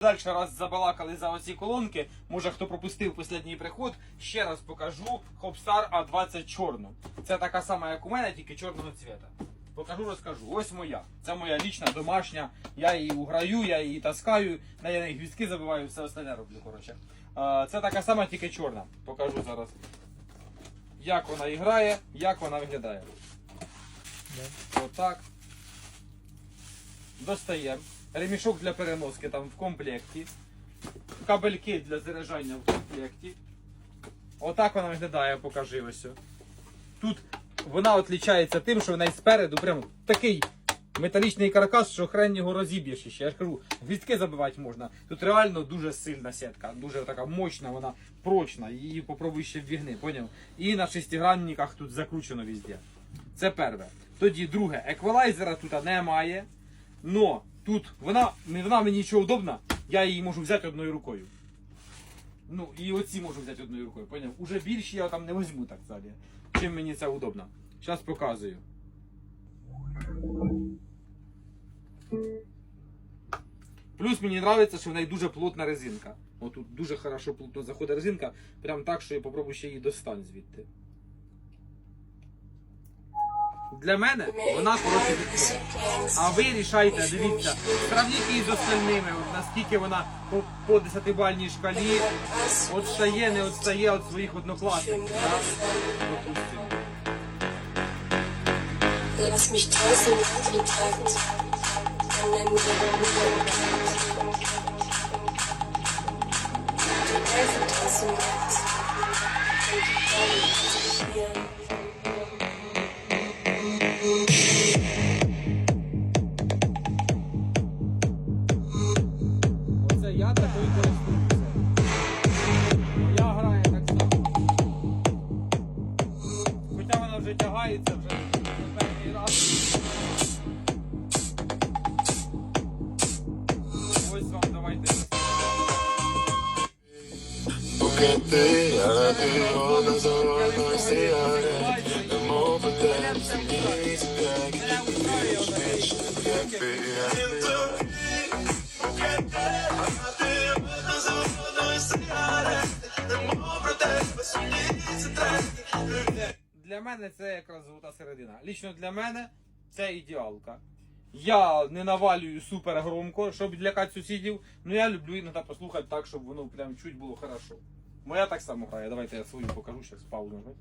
Далі раз забалакали за оці колонки. Може хто пропустив останній приход. Ще раз покажу Hopstar A20 чорну. Це така сама, як у мене, тільки чорного цвіта. Покажу, розкажу. Ось моя. Це моя лічна, домашня. Я її уграю, я її таскаю, на неї гвіздки забиваю, все остальне роблю. Коротше. Це така сама, тільки чорна. Покажу зараз. Як вона грає, як вона виглядає. Отак. Достаємо. Ремішок для переноски там в комплекті. Кабельки для заряджання в комплекті. Отак вона виглядає, покажи ось. Тут вона відрізняється тим, що в неї спереду прям такий металічний каркас, що хрен його розіб'єш ще. Я ж кажу, гвіздки забивати можна. Тут реально дуже сильна сітка, дуже така мощна, вона прочна. Її попробуй ще ввігни, поняв? І на шестигранниках тут закручено везде. Це перше. Тоді друге, еквалайзера тут немає. Но тут вона, вона мені нічого удобна, я її можу взяти одною рукою. Ну, і оці можу взяти одною рукою, поняв? Уже більші я там не візьму так далі. Чим мені це удобно. Зараз показую. Плюс мені подобається, що в неї дуже плотна резинка. Отут дуже хорошо плотно заходить резинка, прям так, що я попробую ще її достань звідти. Для мене вона коротше. А ви рішайте, дивіться, сравніть її з остальними, от наскільки вона по, по 10-бальній шкалі отстає, не отстає від своїх однокласників. Да? pizza, velho. Hoje vamos dar uma ideia. Porque te arrepiou nas que nós te arrepiamos The more for them, the easy back Bitch, bitch, can't be The more o que the easy back Для мене це якраз золота середина. Лічно для мене це ідеалка. Я не навалюю супер громко, щоб лякати сусідів, але я люблю іноді послухати так, щоб воно прям чуть було хорошо. Моя так само грає. Давайте я свою покажу, зараз паузу.